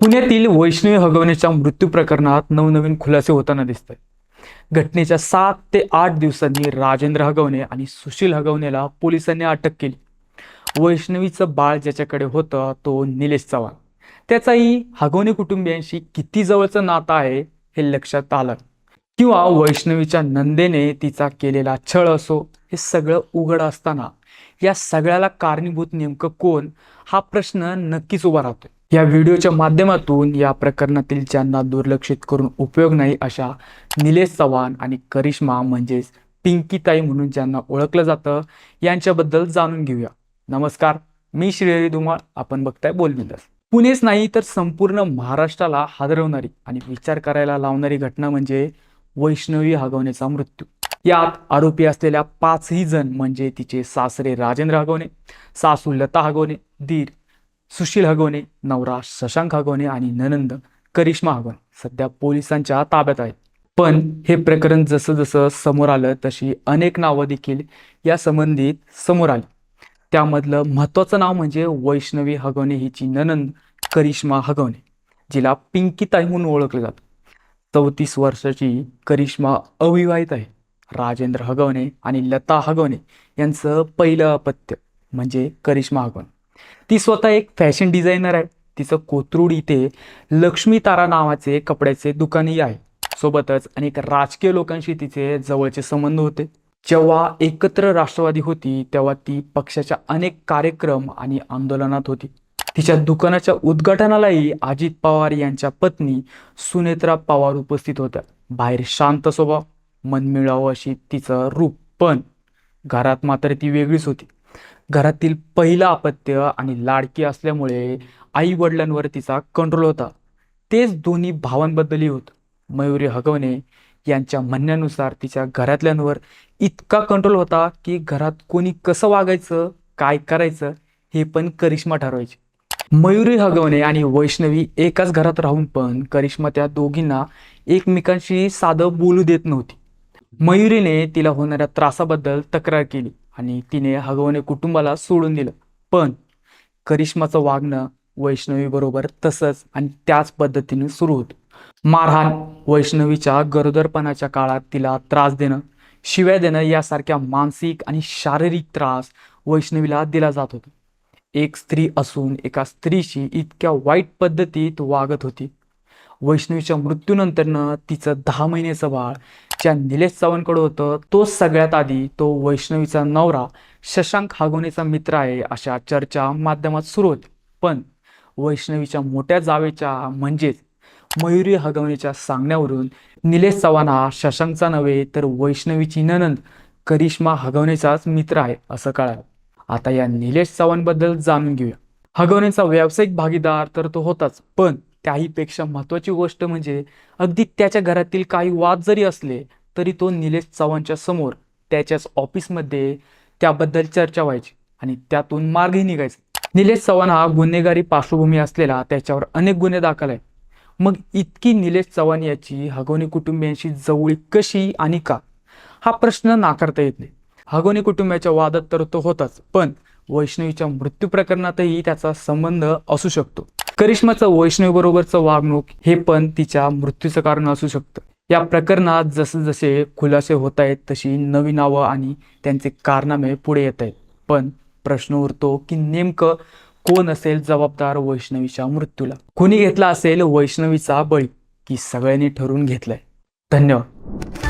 पुण्यातील वैष्णवी हगवण्याच्या मृत्यू प्रकरणात नवनवीन खुलासे होताना दिसत आहेत घटनेच्या सात ते आठ दिवसांनी राजेंद्र हगवणे आणि सुशील हगवणेला पोलिसांनी अटक केली. वैष्णवीचं बाळ ज्याच्याकडे होतं तो निलेश चव्हाण. त्याचाही हगवणे कुटुंबियांशी किती जवळचं नातं आहे हे लक्षात आलं. किंवा वैष्णवीच्या नंदेने तिचा केलेला छळ असो हे सगळं उघड असताना या सगळ्याला कारणीभूत नेमकं कोण हा प्रश्न नक्कीच उभा राहतोय. या व्हिडिओच्या माध्यमातून या प्रकरणातील ज्यांना दुर्लक्षित करून उपयोग नाही अशा निलेश चव्हाण आणि करिश्मा म्हणजेच पिंकीताई म्हणून ज्यांना ओळखलं जातं यांच्याबद्दल जाणून घेऊया. नमस्कार मी श्रीहरी धुमाळ आपण बघताय बोलबिंदास. पुणेच नाही तर संपूर्ण महाराष्ट्राला हादरवणारी आणि विचार करायला लावणारी घटना म्हणजे वैष्णवी हगवणेचा मृत्यू. यात आरोपी असलेल्या पाचही जण म्हणजे तिचे सासरे राजेंद्र हगवणे सासू लता हगवणे दीर सुशील हगवणे नवरा शशांक हगवणे आणि ननंद करिश्मा हगवणे. सध्या पोलिसांच्या ताब्यात आहेत. पण हे प्रकरण जसं जसं समोर आलं तशी अनेक नावं देखील या संबंधित समोर आली. त्यामधलं महत्त्वाचं नाव म्हणजे वैष्णवी हगवणे हिची ननंद करिश्मा हगवणे जिला पिंकीताई म्हणून ओळखलं जातं. चौतीस वर्षाची करिश्मा अविवाहित आहे. राजेंद्र हगवणे आणि लता हगवणे यांचं पहिलं अपत्य म्हणजे करिश्मा हगवणे. ती स्वतः एक फॅशन डिझायनर आहे. तिचं कोथरूड इथे लक्ष्मी तारा नावाचे कपड्याचे दुकानही आहे. सोबतच अनेक राजकीय लोकांशी तिचे जवळचे संबंध होते. जेव्हा एकत्र राष्ट्रवादी होती तेव्हा ती पक्षाच्या अनेक कार्यक्रम आणि आंदोलनात होती. तिच्या दुकानाच्या उद्घाटनालाही अजित पवार यांच्या पत्नी सुनेत्रा पवार उपस्थित होत्या. बाहेर शांत स्वभाव मनमिळावं अशी तिचं रूप. पण घरात मात्र ती वेगळीच होती. घरातील पहिलं अपत्य आणि लाडकी असल्यामुळे आई वडिलांवर तिचा कंट्रोल होता. तेच दोन्ही भावांबद्दलही होतं. मयुरी हगवणे यांच्या म्हणण्यानुसार तिच्या घरातल्यांवर इतका कंट्रोल होता की घरात कोणी कसं वागायचं काय करायचं हे पण करिश्मा ठरवायची. मयुरी हगवणे आणि वैष्णवी एकाच घरात राहून पण करिश्मा त्या दोघींना एकमेकांशी साधं बोलू देत नव्हती. मयुरीने तिला होणाऱ्या त्रासाबद्दल तक्रार केली. आणि तिने हगवणे कुटुंबाला सोडून दिलं. पण करिश्माचं वागणं वैष्णवीबरोबर तसंच आणि त्याच पद्धतीने सुरू होतं. मारहाण वैष्णवीच्या गरोदरपणाच्या काळात तिला त्रास देणं शिव्या देणं यासारख्या मानसिक आणि शारीरिक त्रास वैष्णवीला दिला जात होता. एक स्त्री असून एका स्त्रीशी इतक्या वाईट पद्धतीत वागत होती. वैष्णवीच्या मृत्यूनंतरनं तिचं दहा महिन्याचं बाळ ज्या निलेश चव्हाणकडं होतं तो सगळ्यात आधी तो वैष्णवीचा नवरा शशांक हागवणेचा मित्र आहे अशा चर्चा माध्यमात सुरू होती. पण वैष्णवीच्या मोठ्या जावेच्या म्हणजेच मयुरी हगवणेच्या सांगण्यावरून निलेश चव्हाण हा शशांकचा नव्हे तर वैष्णवीची ननंद करिश्मा हगवणेचाच मित्र आहे असं कळालं. आता या निलेश चव्हाणबद्दल जाणून घेऊया. हगवणेचा व्यावसायिक भागीदार तर तो होताच पण त्याहीपेक्षा महत्त्वाची गोष्ट म्हणजे अगदी त्याच्या घरातील काही वाद जरी असले तरी तो निलेश चव्हाणच्या समोर त्याच्याच ऑफिसमध्ये त्याबद्दल चर्चा व्हायची आणि त्यातून मार्गही निघायचा. निलेश चव्हाण हा गुन्हेगारी पार्श्वभूमी असलेला त्याच्यावर अनेक गुन्हे दाखल आहेत. मग इतकी निलेश चव्हाण याची हगवणी कुटुंबियांशी जवळीक कशी आणि का? हा प्रश्न नाकारता येत नाही. हगवणी कुटुंबाच्या वादात तर तो होताच पण वैष्णवीच्या मृत्यू प्रकरणातही त्याचा संबंध असू शकतो. करिश्माचं वैष्णवीबरोबरचं वागणूक हे पण तिच्या मृत्यूचं कारण असू शकतं. या प्रकरणात जसं जसे खुलासे होत आहेत तशी नवी नावं आणि त्यांचे कारनामे पुढे येत आहेत पण प्रश्न उरतो की नेमकं कोण असेल जबाबदार वैष्णवीच्या मृत्यूला? कोणी घेतला असेल वैष्णवीचा बळी? की सगळ्यांनी ठरवून घेतलाय. धन्यवाद.